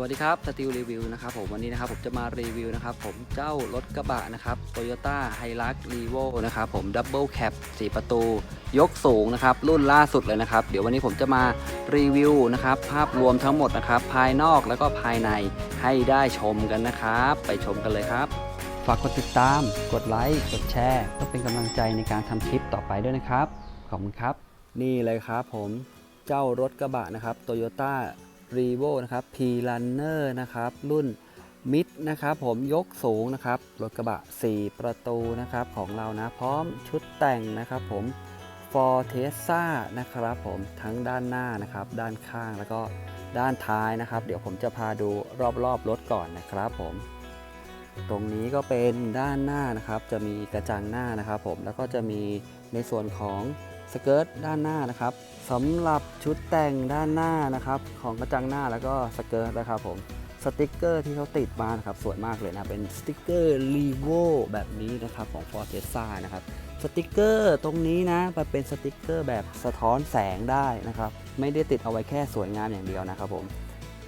วัสดีครับสติลรีวิวนะครับผมวันนี้นะครับผมจะมารีวิวนะครับผมเจ้ารถกระบะนะครับ Toyota h i l u x r e v o นะครับผมดับเบิลแคป4ประตู ยกสูงนะครับรุ่นล่าสุดเลยนะครับ เดี๋ยววันนี้ผมจะมารีวิวนะครับภาพรวมทั้งหมดนะครับภายนอกแล้วก็ภายในให้ได้ชมกันนะครับ ไปชมกันเลยครับ ฝากกดติดตาม กดไลค์กดแชร์เพื่อเป็นกำลังใจในการทำคลิปต่อไปด้วยนะครับขอบคุณครับ นี่เลยครับผมเจ้ารถกระบะนะครับ Toyota r e v o นะครับ P Runner นะครับ รุ่นมิดนะครับผมยกสูงนะครับ รถกระบะ 4 ประตูนะครับของเรานะ พร้อมชุดแต่งนะครับผม Fortesa นะครับผมทั้งด้านหน้านะครับ ด้านข้างแล้วก็ด้านท้ายนะครับ เดี๋ยวผมจะพาดูรอบๆรถก่อนนะครับผม ตรงนี้ก็เป็นด้านหน้านะครับ จะมีกระจังหน้านะครับผมแล้วก็จะมีในส่วนของ สเกิร์ตด้านหน้านะครับสำหรับชุดแต่งด้านหน้านะครับของกระจังหน้าแล้วก็สเกิร์ตนะครับผมสติกเกอร์ที่เขาติดมานะครับสวยมากเลยนะเป็นสติกเกอร์รีโวแบบนี้นะครับของ f o r t e s a นะครับสติกเกอร์ตรงนี้นะมันเป็นสติกเกอร์แบบสะท้อนแสงได้นะครับไม่ได้ติดเอาไว้แค่สวยงามอย่างเดียวนะครับผม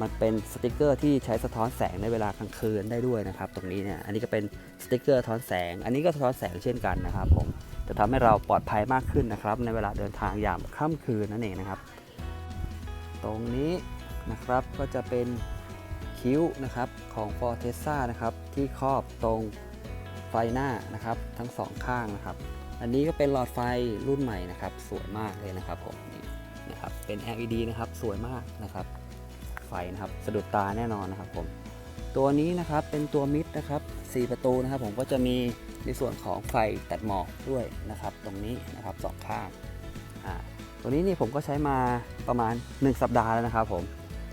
มันเป็นสติกเกอร์ที่ใช้สะท้อนแสงในเวลากลางคืนได้ด้วยนะครับตรงนี้เนี่ยอันนี้ก็เป็นสติกเกอร์สะท้อนแสง อันนี้ก็สะท้อนแสงเช่นกันนะครับผม จะทำให้เราปลอดภัยมากขึ้นนะครับ ในเวลาเดินทางยามค่ำคืนนั่นเองนะครับ ตรงนี้นะครับก็จะเป็นคิ้วนะครับของ f o r t e s a นะครับที่ครอบตรงไฟหน้านะครับทั้งสองข้างนะครับ อันนี้ก็เป็นหลอดไฟรุ่นใหม่นะครับ สวยมากเลยนะครับผมนี่นะครับเป็น LED นะครับสวยมากนะครับ ไฟนะครับสะดุดตาแน่นอนนะครับผมตัวนี้นะครับเป็นตัวมิดนะครับ 4 ประตูนะครับ ผมก็จะมี ในส่วนของไฟตัดหมอกด้วยนะครับตรงนี้นะครับสองข้างตัวนี้นี่ผมก็ใช้มาประมาณ 1 สัปดาห์แล้วนะครับผม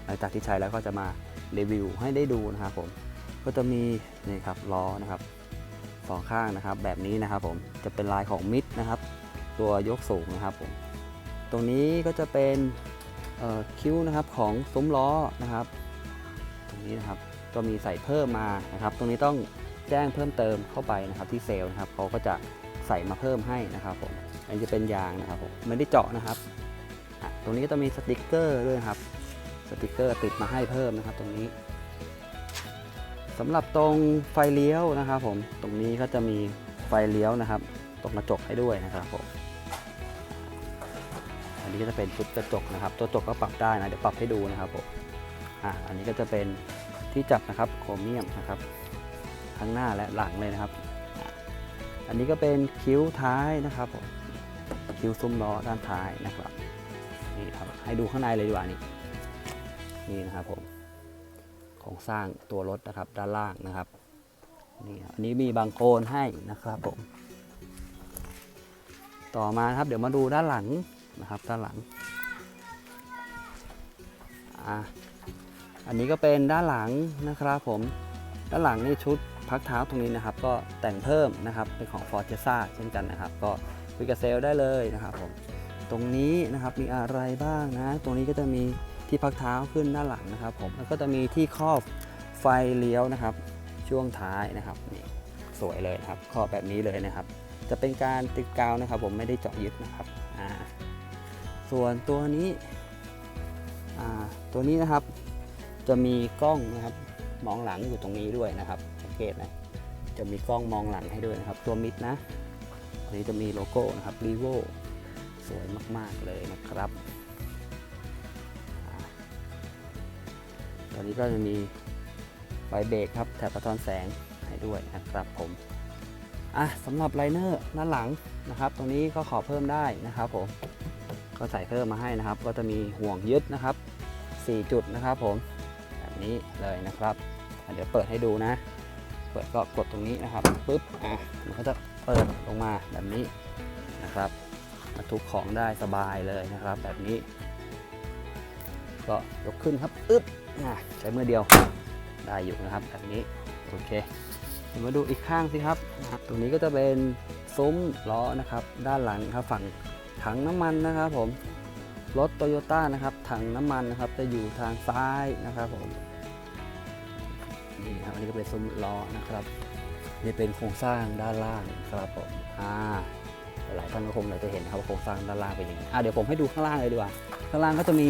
หลังจากที่ใช้แล้วก็จะมารีวิวให้ได้ดูนะครับผมก็จะมีนี่ครับล้อนะครับสองข้างนะครับแบบนี้นะครับผมจะเป็นลายของมิดนะครับตัวยกสูงนะครับผมตรงนี้ก็จะเป็นคิ้วนะครับของซุ้มล้อนะครับ ตรงนี้นะครับก็มีใส่เพิ่มมานะครับ ตรงนี้ต้อง แจ้งเพิ่มเติมเข้าไปนะครับที่เซลล์นะครับเขาก็จะใส่มาเพิ่มให้นะครับผมอันนี้จะเป็นยางนะครับผมไม่ได้เจาะนะครับตรงนี้ก็จะมีสติกเกอร์ด้วยครับสติกเกอร์ติดมาให้เพิ่มนะครับ ตรงนี้สำหรับตรงไฟเลี้ยวนะครับผมตรงนี้ก็จะมีไฟเลี้ยวนะครับตรงกระจกให้ด้วยนะครับผมอันนี้ก็จะเป็นชุดกระจกนะครับ ตัวกระจกก็ปรับได้นะเดี๋ยวปรับให้ดูนะครับผมอะอันนี้ก็จะเป็นที่จับนะครับโครเมียมนะครับ ทั้งหน้าและหลังเลยนะครับ อันนี้ก็เป็นคิ้วท้ายนะครับผมคิ้วซุ้มล้อด้านท้ายนะครับนี่ครับให้ดูข้างในเลยดีกว่านี่นี่นะครับผมโครงสร้างตัวรถนะครับด้านล่างนะครับนี่ครับอันนี้มีบางโคลนให้นะครับผมต่อมาครับเดี๋ยวมาดูด้านหลังนะครับด้านหลังอะอันนี้ก็เป็นด้านหลังนะครับผม ด้านหลังนี่ชุด พักเท้าตรงนี้นะครับ ก็แต่งเพิ่มนะครับเป็นของ f o r t e s a เช่นกันนะครับ ก็คุยกับเซลได้เลยนะครับผมตรงนี้นะครับมีอะไรบ้างนะ ตรงนี้ก็จะมีที่พักเท้าขึ้นด้านหลังนะครับ ผมแล้วก็จะมีที่ครอบไฟเลี้ยวนะครับ ช่วงท้ายนะครับนี่สวยเลยครับครอบแบบนี้เลยนะครับ จะเป็นการติดกาวนะครับ ผมไม่ได้เจาะยึดนะครับอ่าส่วนตัวนี้ตัวนี้นะครับ จะมีกล้องนะครับมองหลังอยู่ตรงนี้ด้วยนะครับ เกตนะจะมีกล้องมองหลังให้ด้วยนะครับ ตัวมิดนะอันนี้จะมีโลโก้นะครับ r e v o สวยมากๆเลยนะครับตัวนี้ก็จะมีไฟเบรกครับแถบสะท้อนแสงให้ด้วยนะครับผมอะสำหรับไลเนอร์ด้านหลังนะครับ ตรงนี้ก็ขอเพิ่มได้นะครับผมก็ใส่เพิ่มมาให้นะครับ ก็จะมีห่วงยึดนะครับ 4 จุดนะครับผมแบบนี้เลยนะครับ เดี๋ยวเปิดให้ดูนะ เปิดก็กดตรงนี้นะครับปุ๊บอะมันก็จะเปิดลงมาแบบนี้นะครับบรรทุกของได้สบายเลยนะครับ แบบนี้ ก็ยกขึ้นครับอึ๊บอะใช้มือเดียวได้อยู่นะครับ แบบนี้โอเคมาดูอีกข้างสิครับนะครับตรงนี้ก็จะเป็นซุ้มล้อนะครับ ด้านหลังครับฝั่งถังน้ำมันนะครับ ผมรถโตโยต้านะครับถังน้ำมันนะครับ จะอยู่ทางซ้ายนะครับผม นี่ครับอันนี้ก็เป็นซุ้มล้อนะครับ นี่เป็นโครงสร้างด้านล่างครับผมอ่าหลายท่านก็คงอยากจะเห็นครับว่าโครงสร้างด้านล่างเป็นยังไงอะเดี๋ยวผมให้ดูข้างล่างเลยดีกว่า ข้างล่างก็จะมี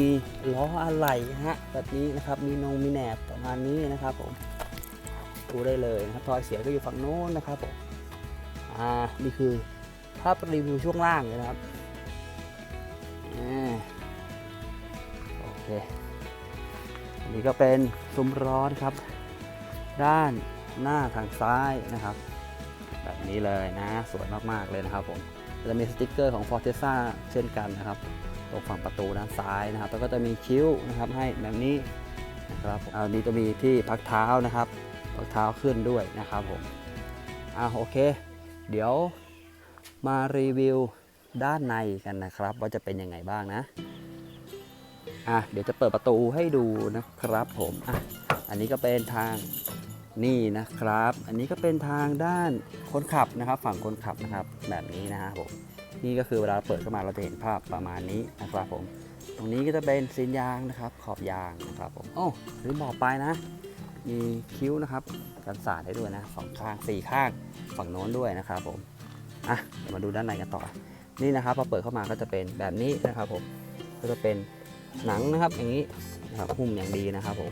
ล้ออะไหล่ฮะแบบนี้นะครับ มีนงมีแหนบประมาณนี้นะครับผมดูได้เลยนะครับทอยเสียก็อยู่ฝั่งโน้นนะครับผมอ่านี่คือภาพรีวิวช่วงล่างเลยนะครับอโอเคอันนี้ก็เป็นซุ้มร้อนครับ ด้านหน้าทางซ้ายนะครับ แบบนี้เลยนะ สวยมากๆเลยนะครับผมจะมีสติกเกอร์ของ Forteza เช่นกันนะครับ ตรงฝั่งประตูด้านซ้ายนะครับ แล้วก็จะมีคิ้วนะครับให้แบบนี้นะครับผมอันนี้จะมีที่พักเท้านะครับ พักเท้าขึ้นด้วยนะครับผมอ่าโอเค เดี๋ยวมารีวิวด้านในกันนะครับ ว่าจะเป็นยังไงบ้างนะอะเดี๋ยวจะเปิดประตูให้ดูนะครับผมอะอันนี้ก็เป็นทาง นี่นะครับ อันนี้ก็เป็นทางด้านคนขับนะครับ ฝั่งคนขับนะครับ แบบนี้นะครับผมนี่ก็คือเวลาเปิดเข้ามาเราจะเห็นภาพประมาณนี้นะครับผม ตรงนี้ก็จะเป็นซีนยางนะครับ ขอบยางนะครับผมโอ้ลืมบอกไปนะ มีคิ้วนะครับกันสาดให้ด้วยนะสองข้างสี่ข้างฝั่งโน้นด้วยนะครับผมอะเดี๋ยวมาดูด้านในกันต่อ นี่นะครับพอเปิดเข้ามาก็จะเป็นแบบนี้นะครับผมก็จะเป็นหนังนะครับอย่างนี้นะครับหุ้มอย่างดีนะครับผม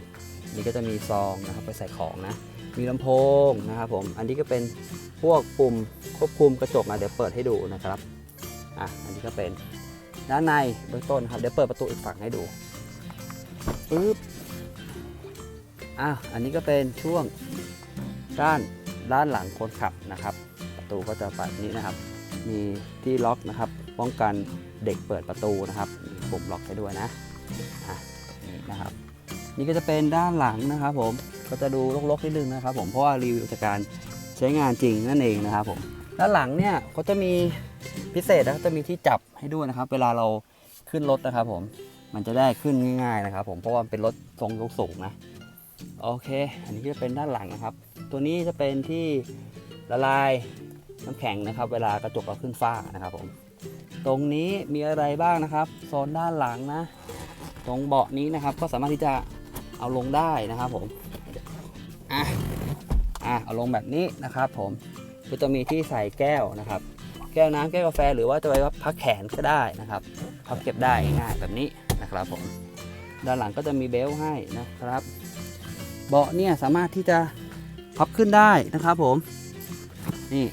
นี่ก็จะมีซองนะครับไปใส่ของนะ มีลำโพงนะครับผมอันนี้ก็เป็นพวกปุ่มควบคุมกระจกนะเดี๋ยวเปิดให้ดูนะครับอะอันนี้ก็เป็นด้านในเบื้องต้นครับเดี๋ยวเปิดประตูอีกฝั่งให้ดูปึ๊บอะอันนี้ก็เป็นช่วงด้านด้านหลังคนขับนะครับ ประตูก็จะแบบนี้นะครับ มีที่ล็อกนะครับ ป้องกันเด็กเปิดประตูนะครับมีปุ่มล็อกให้ด้วยนะอะนี่นะครับ นี่ก็จะเป็นด้านหลังนะครับผมก็จะดูรกๆนิดนึงนะครับผมเพราะว่ารีวิวจากการใช้งานจริงนั่นเองนะครับผมด้านหลังเนี่ยเขาจะมีพิเศษนะจะมีที่จับให้ด้วยนะครับ เวลาเราขึ้นรถนะครับผมมันจะได้ขึ้นง่ายๆนะครับผมเพราะว่าเป็นรถทรงยกสูงนะโอเค อันนี้ก็จะเป็นด้านหลังนะครับ ตัวนี้จะเป็นที่ละลายน้ำแข็งนะครับ เวลากระจกเราขึ้นฟ้านะครับผมตรงนี้มีอะไรบ้างนะครับโซนด้านหลังนะ ตรงเบาะนี้นะครับก็สามารถที่จะ เอาลงได้นะครับผมอะอะเอาลงแบบนี้นะครับผมก็จะมีที่ใส่แก้วนะครับ แก้วน้ำแก้วกาแฟหรือว่าจะไว้พักแขนก็ได้นะครับพับเก็บได้ง่ายแบบนี้นะครับผมด้านหลังก็จะมีเบลต์ให้นะครับ เบาะเนี่ยสามารถที่จะพับขึ้นได้นะครับผม นี่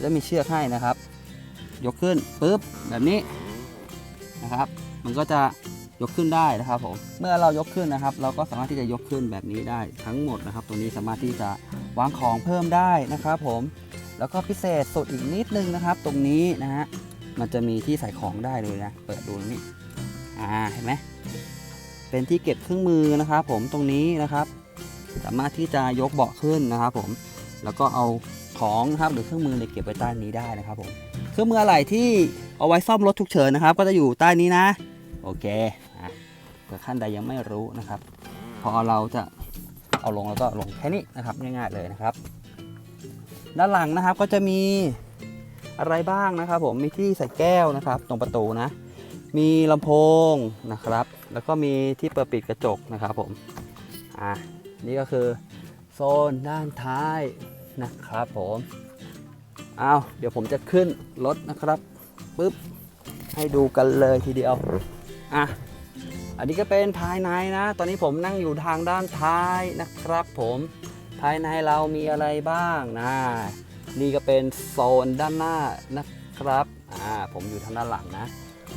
แล้วมีเชือกให้นะครับ ยกขึ้นปุ๊บแบบนี้นะครับ มันก็จะ ยกขึ้นได้นะครับผมเมื่อเรายกขึ้นนะครับ เราก็สามารถที่จะยกขึ้นแบบนี้ได้ทั้งหมดนะครับ ตัวนี้สามารถที่จะวางของเพิ่มได้นะครับ ผมแล้วก็พิเศษสุดอีกนิดนึงนะครับ ตรงนี้นะฮะมันจะมีที่ใส่ของได้เลยนะ เปิดดูตรงนี้อ่าเห็นไหมเป็นที่เก็บเครื่องมือนะครับ ผมตรงนี้นะครับ สามารถที่จะยกเบาะขึ้นนะครับ ผมแล้วก็เอาของนะครับหรือเครื่องมือเนี่ยเก็บไว้ใต้นี้ได้นะครับ ผมเครื่องมืออะไรที่เอาไว้ซ่อมรถฉุกเฉินนะครับ ก็จะอยู่ใต้นี้นะ โอเค เผื่อขั้นใดยังไม่รู้นะครับ พอเราจะเอาลงแล้วก็ลงแค่นี้นะครับง่ายๆเลยนะครับ ด้านหลังนะครับก็จะมีอะไรบ้างนะครับ ผมมีที่ใส่แก้วนะครับ ตรงประตูนะ มีลำโพงนะครับ แล้วก็มีที่เปิดปิดกระจกนะครับผมอะนี่ก็คือโซนด้านท้ายนะครับผมเอาเดี๋ยวผมจะขึ้นรถนะครับปึ๊บให้ดูกันเลยทีเดียวอะ อันนี้ก็เป็นภายในนะ ตอนนี้ผมนั่งอยู่ทางด้านท้ายนะครับผมภายในเรามีอะไรบ้างนะนี่ก็เป็นโซนด้านหน้านะครับอ่าผมอยู่ทางด้านหลังนะ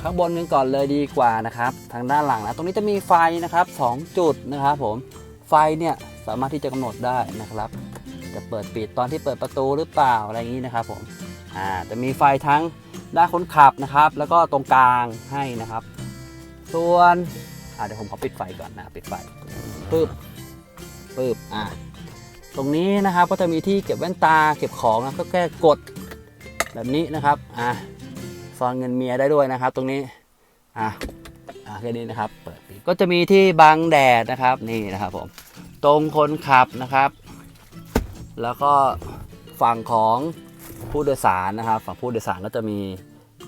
ข้างบนกันก่อนเลยดีกว่านะครับ ทางด้านหลังนะตรงนี้จะมีไฟนะครับ 2 จุดนะครับผมไฟเนี่ยสามารถที่จะกำหนดได้นะครับ จะเปิดปิดตอนที่เปิดประตูหรือเปล่าอะไรอย่างนี้นะครับผมอ่าจะมีไฟทั้งด้านคนขับนะครับ แล้วก็ตรงกลางให้นะครับ ส่วนอ่าเดี๋ยวผมขอปิดไฟก่อนนะปิดไฟปึ๊บปึ๊บอ่าตรงนี้นะครับก็จะมีที่เก็บแว่นตาเก็บของนะก็แค่กดแบบนี้นะครับอะซ่อนเงินเมียได้ด้วยนะครับ ตรงนี้อะอะแค่นี้นะครับเปิดปิดก็จะมีที่บังแดดนะครับนี่นะครับผมตรงคนขับนะครับ แล้วก็ฝั่งของผู้โดยสารนะครับ ฝั่งผู้โดยสารก็จะมี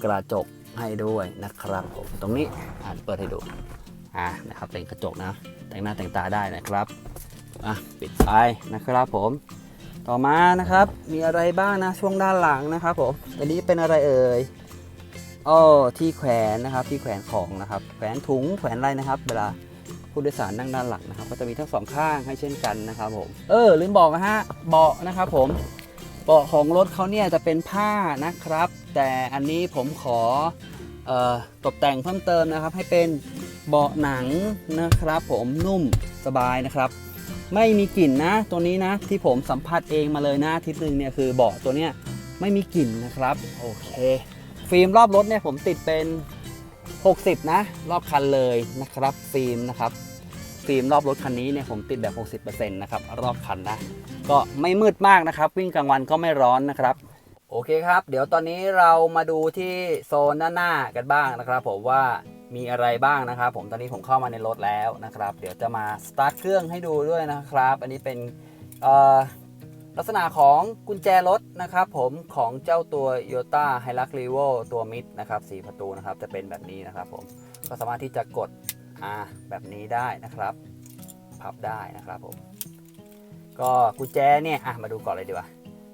กระจก ให้ด้วยนะครับผมตรงนี้อะเปิดให้ดูอะนะครับเป็นกระจกนะแต่งหน้าแต่งตาได้นะครับอะปิดไฟนะครับผมต่อมานะครับมีอะไรบ้างนะช่วงด้านหลังนะครับผมอันนี้เป็นอะไรเอ่ยอ้อที่แขวนนะครับที่แขวนของนะครับแขวนถุงแขวนอะไรนะครับ เวลาผู้โดยสารนั่งด้านหลังนะครับ ก็จะมีทั้งสองข้างให้เช่นกันนะครับผมเออลืมบอกนะฮะเบาะนะครับผม เบาะของรถเขาเนี่ยจะเป็นผ้านะครับ แต่อันนี้ผมขอออตกแต่งเพิ่มเติมนะครับ ให้เป็นเบาะหนังนะครับ ผมนุ่มสบายนะครับ ไม่มีกลิ่นนะตัวนี้นะที่ผมสัมผัสเองมาเลยนะทิตย์หนึ่งเนี่ยคือเบาะตัวเนี้ยไม่มีกลิ่นนะครับโอเคฟิล์มรอบรถเนี่ยผมติดเป็น 60 นะ รอบคันเลยนะครับ ฟิล์มนะครับ ฟิล์มรอบรถคันนี้เนี่ยผมติดแบบ 60%นะครับรอบคันนะ ก็ไม่มืดมากนะครับ วิ่งกลางวันก็ไม่ร้อนนะครับ โอเคครับ เดี๋ยวตอนนี้เรามาดูที่โซนด้าหน้ากันบ้างนะครับ ผมว่ามีอะไรบ้างนะครับ ผมตอนนี้ผมเข้ามาในรถแล้วนะครับ เดี๋ยวจะมาสตาร์ทเครื่องให้ดูด้วยนะครับ อันนี้เป็นลักษณะของกุญแจรถนะครับ ผมของเจ้าตัว y o t a h i l u x r e v o ตัวมิดนะครับสีประตูนะครับจะเป็นแบบนี้นะครับ ผมก็สามารถที่จะกด อ่าแบบนี้ได้นะครับ พับได้นะครับผมก็กุญแจเนี่ยอะมาดูก่อนเลยดีกว่า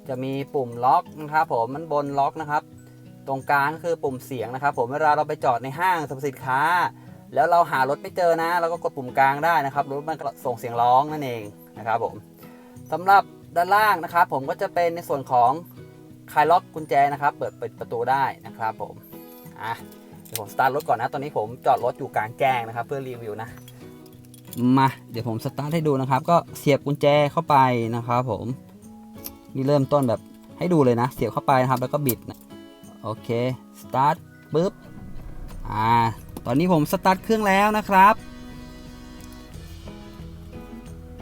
จะมีปุ่มล็อกนะครับผมมันบนล็อกนะครับ ตรงกลางคือปุ่มเสียงนะครับ ผมเวลาเราไปจอดในห้างสรรพสินค้า แล้วเราหารถไม่เจอนะเราก็กดปุ่มกลางได้นะครับรถมันส่งเสียงร้องนั่นเองนะครับผมสำหรับด้านล่างนะครับ ผมก็จะเป็นในส่วนของคลายล็อกกุญแจนะครับ เปิดปิดประตูได้นะครับผมอะ เดี๋ยวผมสตาร์ทรถก่อนนะ ตอนนี้ผมจอดรถอยู่กลางแจ้งนะครับ เพื่อรีวิวนะ มาเดี๋ยวผมสตาร์ทให้ดูนะครับ ก็เสียบกุญแจเข้าไปนะครับผมนี่เริ่มต้นแบบให้ดูเลยนะ เสียบเข้าไปนะครับ แล้วก็บิดนะโอเคสตาร์ทปุ๊บอ่าตอนนี้ผมสตาร์ทเครื่องแล้วนะครับ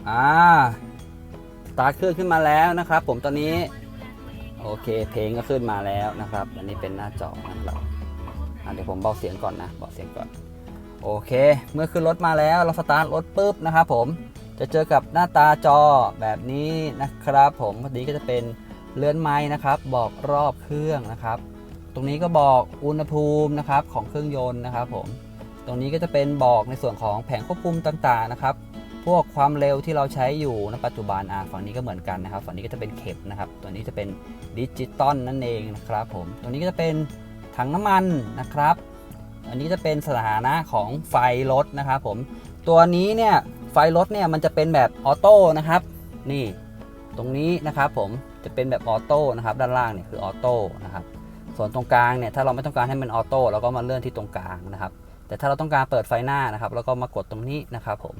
อ่าสตาร์ทเครื่องขึ้นมาแล้วนะครับ ผมตอนนี้โอเคเพลงก็ขึ้นมาแล้วนะครับ อันนี้เป็นหน้าจอนะ เดี๋ยวผมเบาเสียงก่อนนะเบาเสียงก่อน โอเค เมื่อขึ้นรถมาแล้วเราสตาร์ทรถปุ๊บนะครับผมจะเจอกับหน้าตาจอแบบนี้นะครับ ผมพอดีก็จะเป็นเลื่อนไม้นะครับ บอกรอบเครื่องนะครับ ตรงนี้ก็บอกอุณหภูมินะครับของเครื่องยนต์นะครับ ผม ตรงนี้ก็จะเป็นบอกในส่วนของแผงควบคุมต่างๆนะครับ พวกความเร็วที่เราใช้อยู่ในปัจจุบันอ่าฝั่งนี้ก็เหมือนกันนะครับ ฝั่งนี้ก็จะเป็นเข็มนะครับ ตัวนี้จะเป็นดิจิตอลนั่นเองนะครับ ผม ตัวนี้ก็จะเป็น ถังน้ำมันนะครับ อันนี้จะเป็นสถานะของไฟรถนะครับผม ตัวนี้เนี่ยไฟรถเนี่ยมันจะเป็นแบบออโต้นะครับ นี่ตรงนี้นะครับผมจะเป็นแบบออโต้นะครับด้านล่างเนี่ยคือออโต้นะครับส่วนตรงกลางเนี่ยถ้าเราไม่ต้องการให้มันออโต้เราก็มาเลื่อนที่ตรงกลางนะครับ แต่ถ้าเราต้องการเปิดไฟหน้านะครับเราก็มากดตรงนี้นะครับผม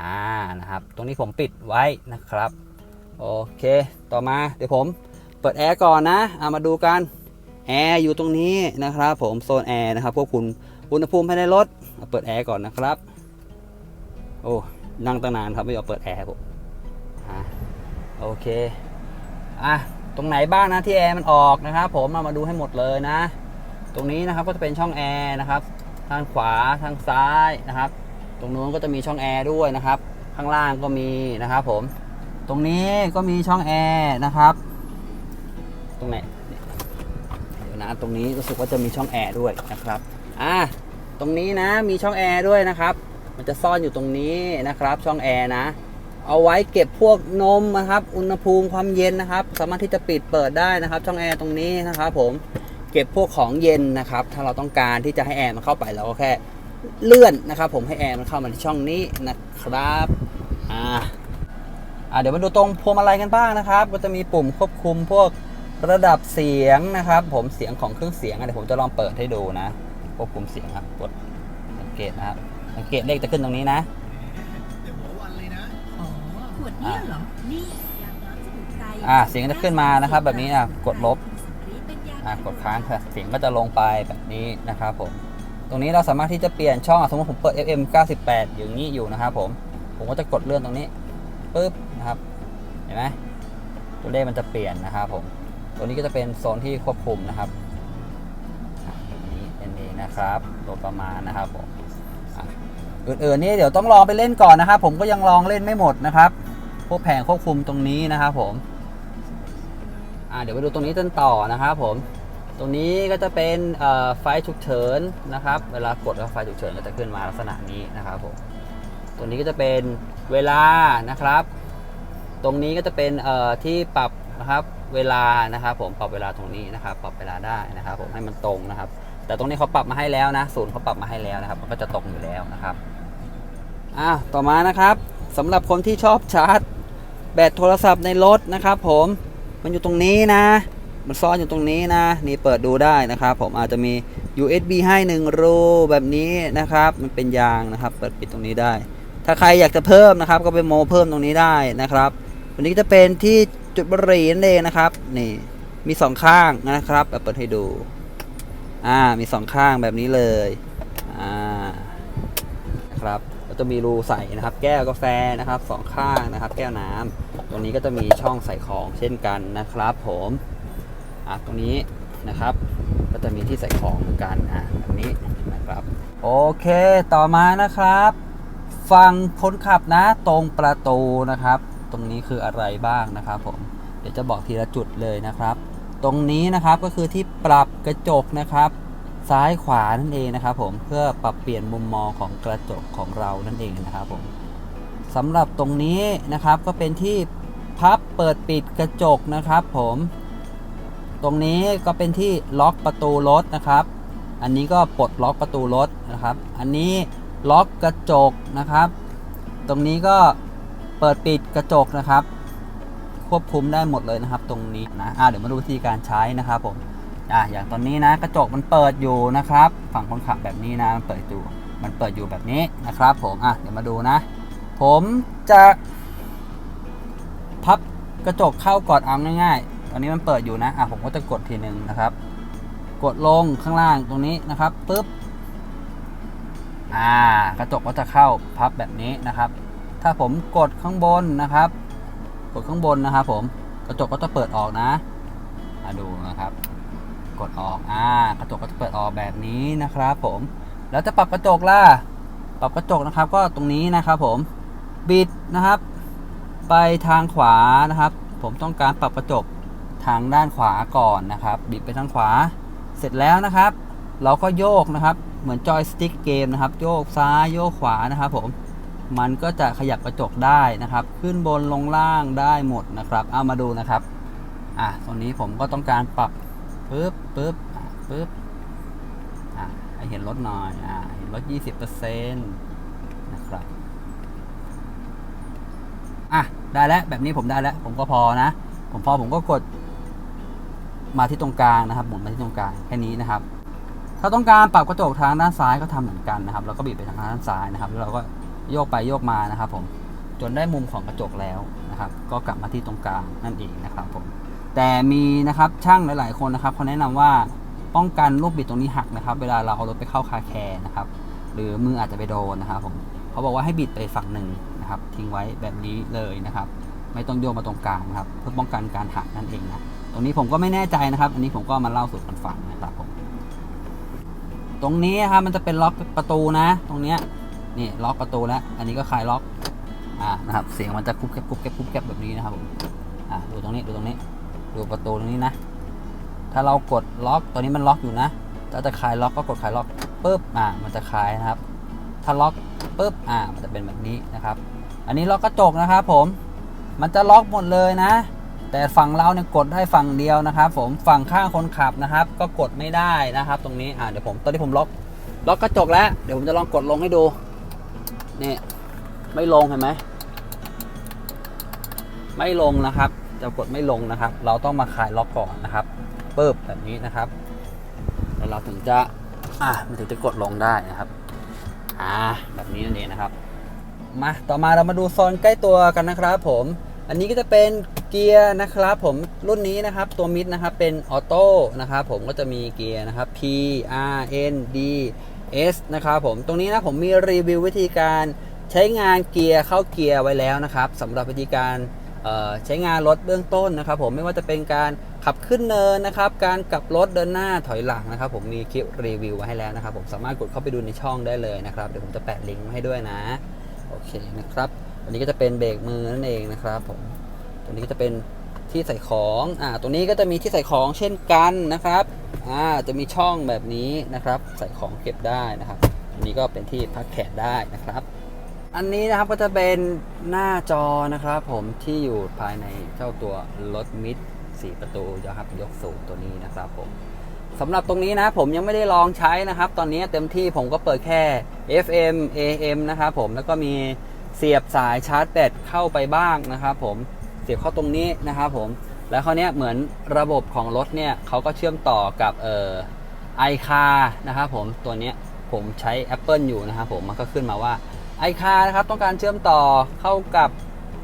อ่านะครับ ตรงนี้ผมปิดไว้นะครับโอเค ต่อมาเดี๋ยวผมเปิดแอร์ก่อนนะเอามาดูกัน แอร์อยู่ตรงนี้นะครับผมโซนแอร์นะครับควบคุมอุณหภูมิภายในรถเอาเปิดแอร์ก่อนนะครับ โอ้นั่งตั้งนานครับไม่ยอมเปิดแอร์ผมโอเคอะตรงไหนบ้างนะที่แอร์มันออกนะครับ ผมเอามาดูให้หมดเลยนะ ตรงนี้นะครับก็จะเป็นช่องแอร์นะครับ ทางขวาทางซ้ายนะครับ ตรงนู้นก็จะมีช่องแอร์ด้วยนะครับ ข้างล่างก็มีนะครับ ผม ตรงนี้ก็มีช่องแอร์นะครับ ตรงไหน นะตรงนี้รู้สึกว่าจะมีช่องแอร์ด้วยนะครับอ่าตรงนี้นะมีช่องแอร์ด้วยนะครับ มันจะซ่อนอยู่ตรงนี้นะครับ ช่องแอร์นะ เอาไว้เก็บพวกนมนะครับอุณหภูมิความเย็นนะครับ สามารถที่จะปิดเปิดได้นะครับ ช่องแอร์ตรงนี้นะครับ ผมเก็บพวกของเย็นนะครับ ถ้าเราต้องการที่จะให้แอร์มันเข้าไปเราก็แค่เลื่อนนะครับ ผมให้แอร์มันเข้ามาที่ช่องนี้นะครับอ่าเดี๋ยวมาดูตรงพวงมาลัยกันบ้างนะครับ ก็จะมีปุ่มควบคุมพวก ระดับเสียงนะครับ ผมเสียงของเครื่องเสียงอะเดี๋ยวผมจะลองเปิดให้ดูนะควบคุมเสียงครับกดสังเกตนะครับสังเกตเลขจะขึ้นตรงนี้นะอ๋อขวดนี้เหรอ นี่ยาน้ำสมุนไพรอ่าเสียงจะขึ้นมานะครับ แบบนี้อะกดลบนี่เป็นยาอะกดค้างค่ะเสียงก็จะลงไปแบบนี้นะครับผมตรงนี้เราสามารถที่จะเปลี่ยนช่องอะสมมติผมเปิด FM 98 อย่างนี้อยู่นะครับผมผมก็จะกดเลื่อนตรงนี้ปึ๊บนะครับเห็นไหมตัวเลขมันจะเปลี่ยนนะครับผม ตัวนี้ก็จะเป็นโซนที่ควบคุมนะครับอะอันนี้เป็นนี้นะครับโดยประมาณนะครับผมอื่นๆนี่เดี๋ยวต้องลองไปเล่นก่อนนะครับ ผมก็ยังลองเล่นไม่หมดนะครับ พวกแผงควบคุมตรงนี้นะครับผมเดี๋ยวไปดูตรงนี้กันต่อนะครับผม ตรงนี้ก็จะเป็นไฟฉุกเฉินนะครับ เวลากดแล้วไฟฉุกเฉินก็จะขึ้นมาลักษณะนี้นะครับผม ตัวนี้ก็จะเป็นเวลานะครับ ตรงนี้ก็จะเป็นที่ปรับ นะครับเวลานะครับผมปรับเวลาตรงนี้นะครับ ปรับเวลาได้นะครับ ผมให้มันตรงนะครับ แต่ตรงนี้เขาปรับมาให้แล้วนะศูนย์เขาปรับมาให้แล้วนะครับ มันก็จะตรงอยู่แล้วนะครับอะต่อมานะครับสำหรับคนที่ชอบชาร์จ แบตโทรศัพท์ในรถนะครับ ผมมันอยู่ตรงนี้นะ มันซ่อนอยู่ตรงนี้นะ นี่เปิดดูได้นะครับ ผมอาจจะมี USB ให้หนึ่งรูแบบนี้นะครับ มันเป็นยางนะครับ เปิดปิดตรงนี้ได้ ถ้าใครอยากจะเพิ่มนะครับ ก็ไปโมเพิ่มตรงนี้ได้นะครับตัวนี้จะเป็นที่ จุดบรี่นั่นเองนะครับนี่มีสองข้างนะครับเปิดให้ดูอ่ามีสองข้างแบบนี้เลยอ่านะครับก็จะมีรูใส่นะครับ แก้วกาแฟนะครับสองข้างนะครับ แก้วน้ำตรงนี้ก็จะมีช่องใส่ของเช่นกันนะครับ ผมอะตรงนี้นะครับ ก็จะมีที่ใส่ของเหมือนกันอะแบบนี้นะครับโอเคต่อมานะครับฝั่งคนขับนะตรงประตูนะครับ ตรงนี้คืออะไรบ้างนะครับผมเดี๋ยวจะบอกทีละจุดเลยนะครับ ตรงนี้นะครับก็คือที่ปรับกระจกนะครับ ซ้ายขวานั่นเองนะครับ ผมเพื่อปรับเปลี่ยนมุมมองของกระจกของเรานั่นเองนะครับผมสำหรับตรงนี้นะครับก็เป็นที่พับเปิดปิดกระจกนะครับ ผม ตรงนี้ก็เป็นที่ล็อกประตูรถนะครับ อันนี้ก็ปลดล็อกประตูรถนะครับ อันนี้ล็อกกระจกนะครับ ตรงนี้ก็ เปิดปิดกระจกนะครับ ควบคุมได้หมดเลยนะครับ ตรงนี้นะอ่าเดี๋ยวมาดูวิธีการใช้นะครับผมอ่าอย่างตอนนี้นะกระจกมันเปิดอยู่นะครับ ฝั่งคนขับแบบนี้นะมันเปิดอยู่มันเปิดอยู่แบบนี้นะครับ ผมอะเดี๋ยวมาดูนะ ผมจะพับกระจกเข้ากอนเอาง่ายๆ ตอนนี้มันเปิดอยู่นะอะผมก็จะกดทีหนึ่งนะครับ กดลงข้างล่างตรงนี้นะครับปุ๊บอ่ากระจกก็จะเข้าพับแบบนี้นะครับ ถ้าผมกดข้างบนนะครับ กดข้างบนนะครับผมกระจกก็จะเปิดออกนะมาดูนะครับ กดออกอ่ากระจกก็จะเปิดออกแบบนี้นะครับ ผมแล้วจะปรับกระจกล่ะปรับกระจกนะครับ ก็ตรงนี้นะครับ ผมบิดนะครับ ไปทางขวานะครับ ผมต้องการปรับกระจกทางด้านขวาก่อนนะครับ บิดไปทางขวา เสร็จแล้วนะครับ เราก็โยกนะครับ เหมือนจอยสติ๊กเกมนะครับ โยกซ้ายโยกขวานะครับ ผม มันก็จะขยับกระจกได้นะครับ ขึ้นบนลงล่างได้หมดนะครับ เอามาดูนะครับ อะตรงนี้ผมก็ต้องการปรับปึ๊บปึ๊บปึ๊บอะให้เห็นรถหน่อยอะเห็นรถ20%นะครับอะได้แล้วแบบนี้ผมได้แล้ว ผมก็พอนะ ผมพอผมก็กดมาที่ตรงกลางนะครับหมุนมาที่ตรงกลางแค่นี้นะครับ ถ้าต้องการปรับกระจกทางด้านซ้ายก็ทำเหมือนกันนะครับ แล้วก็บีบไปทางด้านซ้ายนะครับแล้วเราก็ โยกไปโยกมานะครับผมจนได้มุมของกระจกแล้วนะครับ ก็กลับมาที่ตรงกลางนั่นเองนะครับผมแต่มีนะครับช่างหลาย ๆ คนนะครับเขาแนะนำว่าป้องกันลูกบิดตรงนี้หักนะครับ เวลาเราเอารถไปเข้าคาแคร์นะครับ หรือมืออาจจะไปโดนนะครับผมเขาบอกว่าให้บิดไปฝั่งหนึ่งนะครับ ทิ้งไว้แบบนี้เลยนะครับ ไม่ต้องโยกมาตรงกลางนะครับ เพื่อป้องกันการหักนั่นเองนะตรงนี้ผมก็ไม่แน่ใจนะครับ อันนี้ผมก็มาเล่าสู่กันฟังนะครับผมตรงนี้นะครับมันจะเป็นล็อกประตูนะ ตรงเนี้ย นี่ล็อกประตูแล้ว อันนี้ก็คลายล็อก อ่า นะครับ เสียงมันจะคุบแกบคุบแกบคุบแกบแบบนี้นะครับผม อ่า ดูตรงนี้ ดูตรงนี้ ดูประตูตรงนี้นะ ถ้าเรากดล็อก ตัวนี้มันล็อกอยู่นะ ถ้าจะคลายล็อกก็กดคลายล็อกปุ๊บ อ่า มันจะคลายนะครับ ถ้าล็อกปุ๊บ อ่า มันจะเป็นแบบนี้นะครับ อันนี้ล็อกกระจกนะครับผม มันจะล็อกหมดเลยนะ แต่ฝั่งเราเนี่ยกดได้ฝั่งเดียวนะครับ ผม ฝั่งข้างคนขับนะครับ ก็กดไม่ได้นะครับ ตรงนี้ อ่า เดี๋ยวผม ตอนนี้ผมล็อก ล็อกกระจกแล้ว เดี๋ยวผมจะลองกดลงให้ดู นี่ไม่ลงเห็นไหมไม่ลงนะครับจะกดไม่ลงนะครับ เราต้องมาคลายล็อกก่อนนะครับเปึ๊บแบบนี้นะครับ แล้วเราถึงจะอ่ามันถึงจะกดลงได้นะครับอ่าแบบนี้นั่นเองนะครับมาต่อมาเรามาดูโซนใกล้ตัวกันนะครับ ผม อันนี้ก็จะเป็นเกียร์นะครับผมรุ่นนี้นะครับตัวมิดนะครับเป็นออโต้นะครับผมก็จะมีเกียร์นะครับ P R N D S นะครับผมตรงนี้นะผมมีรีวิววิธีการใช้งานเกียร์เข้าเกียร์ไว้แล้วนะครับสำหรับวิธีการใช้งานรถเบื้องต้นนะครับ ผมไม่ว่าจะเป็นการขับขึ้นเนินนะครับ การกลับรถเดินหน้าถอยหลังนะครับ ผมมีคลิปรีวิวไว้ให้แล้วนะครับ ผมสามารถกดเข้าไปดูในช่องได้เลยนะครับเดี๋ยวผมจะแปะลิงก์ให้ด้วยนะโอเคนะครับอันนี้ก็จะเป็นเบรกมือนั่นเองนะครับผมตัวนี้ก็จะเป็น ที่ใส่ของอ่าตัวนี้ก็จะมีที่ใส่ของเช่นกันนะครับอ่าจะมีช่องแบบนี้นะครับ ใส่ของเก็บได้นะครับอันนี้ก็เป็นที่พักแขนได้นะครับ อันนี้นะครับก็จะเป็นหน้าจอนะครับ ผมที่อยู่ภายในเจ้าตัวรถมิด4ประตูนะครับยกสูงตัวนี้นะครับผมสำหรับตรงนี้นะผมยังไม่ได้ลองใช้นะครับ ตอนนี้เต็มที่ผมก็เปิดแค่ FM AM นะครับผมแล้วก็มีเสียบสายชาร์จแบตเข้าไปบ้างนะครับผม เสียบเข้าตรงนี้นะครับผมแล้วคราวเนี้ยเหมือนระบบของรถเนี่ยเขาก็เชื่อมต่อกับเอ่อไอคานะครับผมตัวเนี้ยผมใช้ Apple อยู่นะครับผมมันก็ขึ้นมาว่าไอคานะครับต้องการเชื่อมต่อเข้ากับ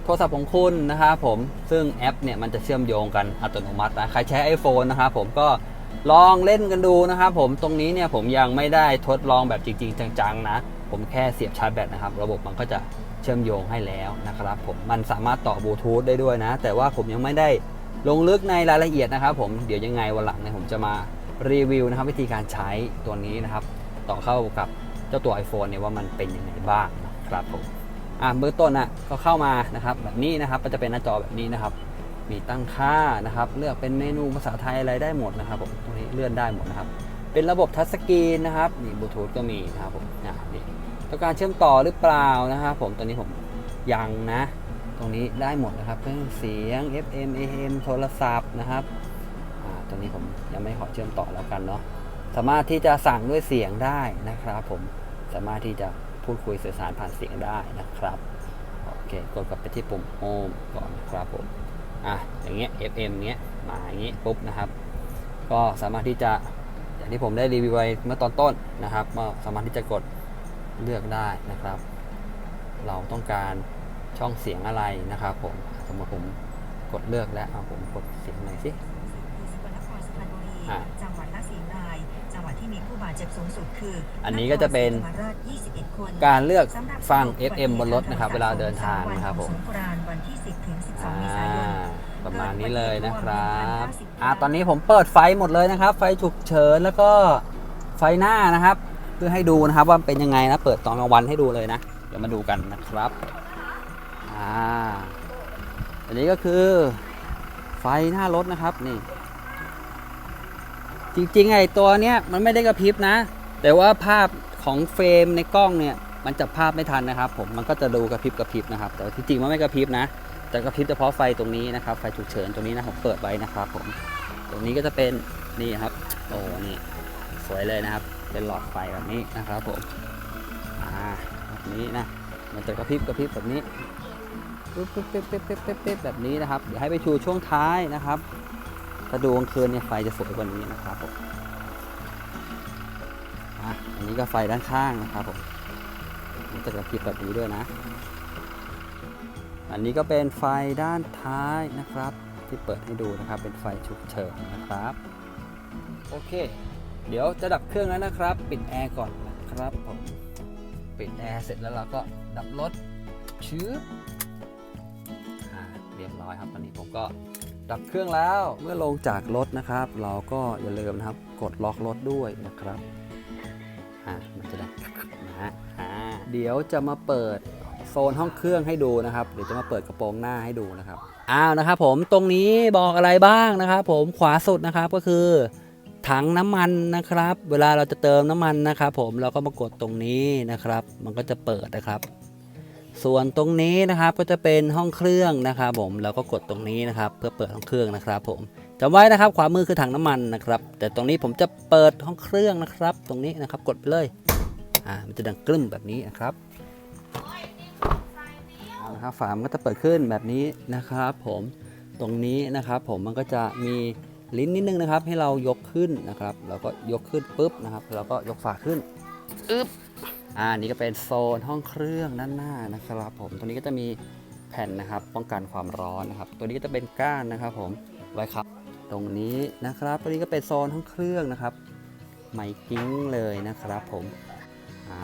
โทรศัพท์ของคุณนะครับผมซึ่งแอปเนี่ยมันจะเชื่อมโยงกันอัตโนมัตินะใครใช้ iPhone นะครับผมก็ลองเล่นกันดูนะครับผมตรงนี้เนี่ยผมยังไม่ได้ทดลองแบบจริง ๆ จังๆนะ ผมแค่เสียบชาร์จแบตนะครับ ระบบมันก็จะ ชื่อมโยงให้แล้วนะครับผมมันสามารถต่อบลูทูธได้ด้วยนะ แต่ว่าผมยังไม่ได้ลงลึกในรายละเอียดนะครับผมเดี๋ยวยังไงวันหลังเนี่ยผมจะมารีวิวนะครับวิธีการใช้ตัวนี้นะครับ ต่อเข้ากับเจ้าตัว iPhone เนี่ยว่ามันเป็นยังไงบ้างนะครับผมอ่าเบื้องต้นอะก็เข้ามานะครับแบบนี้นะครับก็จะเป็นหน้าจอแบบนี้นะครับ มีตั้งค่านะครับ เลือกเป็นเมนูภาษาไทยอะไรได้หมดนะครับผมตรงนี้เลื่อนได้หมดนะครับ เป็นระบบทัชสกรีนนะครับนี่บลูทูธก็มีนะครับผมอ่านี่ ต้องการเชื่อมต่อหรือเปล่านะครับผมตัวนี้ผมยังนะ ตรงนี้ได้หมดนะครับเครื่องเสียง FM AM โทรศัพท์นะครับตัวนี้ผมยังไม่ขอเชื่อมต่อแล้วกันเนาะสามารถที่จะสั่งด้วยเสียงได้นะครับผมสามารถที่จะพูดคุยสื่อสารผ่านเสียงได้นะครับโอเคกดกลับไปที่ปุ่ม Home ก่อนนะครับผมอะอย่างเงี้ย FM เงี้ยมาอย่างงี้ปุ๊บนะครับ ก็สามารถที่จะอย่างที่ผมได้รีวิวไว้เมื่อตอนต้นนะครับก็สามารถที่จะกด เลือกได้นะครับ เราต้องการช่องเสียงอะไรนะครับผมสมมติผมกดเลือกแล้วเอาผมกดเสียงหน่อยสิสกลนครสุพรรณบุรีอะจังหวัดละสี่ราย จังหวัดที่มีผู้บาดเจ็บสูงสุดคือ อัอันนี้ก็จะเป็น21คนการเลือกสำหรับฟังสรุป FM บนรถนะครับ เวลาเดินทางนะครับผมสงกรานต์วันที่ 10ถึงอ่า12เมษายนประมาณนี้เลยนะครับอ่าตอนนี้ผมเปิดไฟหมดเลยนะครับ ไฟฉุกเฉินแล้วก็ไฟหน้านะครับ เพื่อให้ดูนะครับว่าเป็นยังไงนะ เปิดตอนกลางวันให้ดูเลยนะ เดี๋ยวมาดูกันนะครับอ่าอันนี้ก็คือไฟหน้ารถนะครับนี่ จริงๆไอ้ตัวเนี้ยมันไม่ได้กระพริบนะ แต่ว่าภาพของเฟรมในกล้องเนี่ยมันจับภาพไม่ทันนะครับ ผมมันก็จะดูกระพริบกระพริบนะครับ แต่ที่จริงมันไม่กระพริบนะจะกระพริบเฉพาะไฟตรงนี้นะครับ ไฟฉุกเฉินตรงนี้นะผมเปิดไว้นะครับ ผม ตรงนี้ก็จะเป็นนี่ครับ โอ้นี่สวยเลยนะครับ เป็นหลอดไฟแบบนี้นะครับผมอ่าแบบนี้นะมันจะกระพริบกระพริบแบบนี้ปึ๊บปึ๊บปึ๊บปึ๊บปึ๊บปึ๊บปึ๊บแบบนี้นะครับเดี๋ยวให้ไปชูช่วงท้ายนะครับถ้าดูกลางคืนเนี่ยไฟจะสวยกว่านี้นะครับผมอะอันนี้ก็ไฟด้านข้างนะครับผมมันจะกระพริบแบบนี้ด้วยนะ อันนี้ก็เป็นไฟด้านท้ายนะครับ ที่เปิดให้ดูนะครับเป็นไฟฉุกเฉินนะครับ โอเค เดี๋ยวจะดับเครื่องแล้วนะครับ ปิดแอร์ก่อนนะครับผมปิดแอร์เสร็จแล้วเราก็ดับรถชื้อเรียบร้อยครับตอนนี้ผมก็ดับเครื่องแล้วเมื่อลงจากรถนะครับ เราก็อย่าลืมนะครับกดล็อกรถด้วยนะครับอ่ามันจะได้นะฮะอ่าเดี๋ยวจะมาเปิดโซนห้องเครื่องให้ดูนะครับเดี๋ยวจะมาเปิดกระโปรงหน้าให้ดูนะครับอ้าวนะครับผมตรงนี้บอกอะไรบ้างนะครับ ผมขวาสุดนะครับก็คือ ถังน้ำมันนะครับ เวลาเราจะเติมน้ำมันนะครับ ผมเราก็มากดตรงนี้นะครับ มันก็จะเปิดนะครับ ส่วนตรงนี้นะครับก็จะเป็นห้องเครื่องนะครับ ผมเราก็กดตรงนี้นะครับ เพื่อเปิดห้องเครื่องนะครับ ผมจำไว้นะครับขวามือคือถังน้ำมันนะครับ แต่ตรงนี้ผมจะเปิดห้องเครื่องนะครับ ตรงนี้นะครับกดไปเลยอ่ามันจะดังกลึ้มแบบนี้นะครับนะครับฝามันก็จะเปิดขึ้นแบบนี้นะครับ ผมตรงนี้นะครับ ผมมันก็จะมี ลิ้นนิดนึงนะครับ ให้เรายกขึ้นนะครับเราก็ยกขึ้นปุ๊บนะครับเราก็ยกฝาขึ้นอึ๊บอ่านี่ก็เป็นโซนห้องเครื่องด้านหน้านะครับ ผมตรงนี้ก็จะมีแผ่นนะครับ ป้องกันความร้อนนะครับ ตัวนี้ก็จะเป็นก้านนะครับ ผมไว้ครับ ตรงนี้นะครับ ตัวนี้ก็เป็นโซนห้องเครื่องนะครับไมกิ้งเลยนะครับ ผมอ่า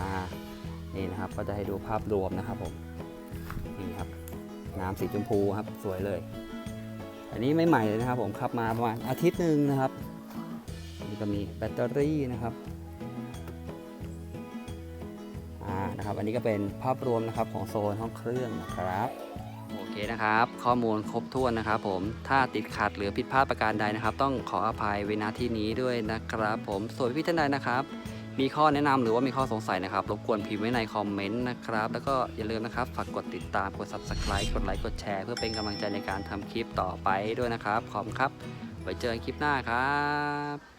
นี่นะครับก็จะให้ดูภาพรวมนะครับผมนี่ครับน้ำสีชมพูครับสวยเลย อันนี้ไม่ใหม่เลยนะครับ ผมขับมาประมาณอาทิตย์หนึ่งนะครับนี่ก็มีแบตเตอรี่นะครับอ่านะครับอันนี้ก็เป็นภาพรวมนะครับของโซนห้องเครื่องนะครับโอเคนะครับ ข้อมูลครบถ้วนนะครับ ผมถ้าติดขัดหรือผิดพลาดประการใดนะครับ ต้องขออภัยไว้ณที่นี้ด้วยนะครับ ผมส่วนพี่ท่านใดนะครับ มีข้อแนะนำหรือว่ามีข้อสงสัยนะครับ รบกวนพิมพ์ไว้ในคอมเมนต์นะครับ แล้วก็อย่าลืมนะครับ ฝากกดติดตาม กด subscribe กดไลค์ กดแชร์ เพื่อเป็นกำลังใจในการทำคลิปต่อไปด้วยนะครับ ขอบคุณครับ ไว้เจอกันคลิปหน้าครับ